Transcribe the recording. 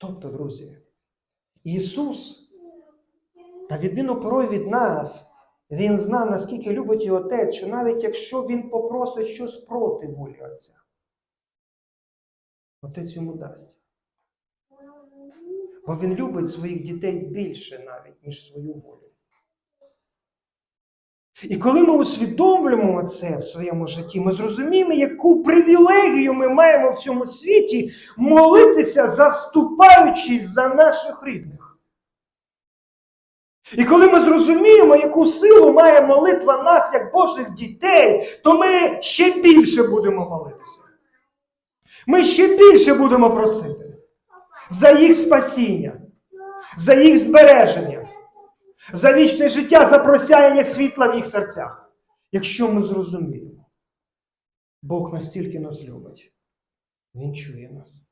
Тобто, друзі, Ісус, на відміну порой від нас, Він знав, наскільки любить його Отець, що навіть якщо Він попросить щось проти волі Отця, Отець йому дасть. Бо Він любить своїх дітей більше навіть, ніж свою волю. І коли ми усвідомлюємо це в своєму житті, ми зрозуміємо, яку привілегію ми маємо в цьому світі молитися, заступаючись за наших рідних. І коли ми зрозуміємо, яку силу має молитва нас, як Божих дітей, то ми ще більше будемо молитися. Ми ще більше будемо просити за їх спасіння, за їх збереження, за вічне життя, за просяяння світла в їх серцях. Якщо ми зрозуміємо, Бог настільки нас любить, Він чує нас.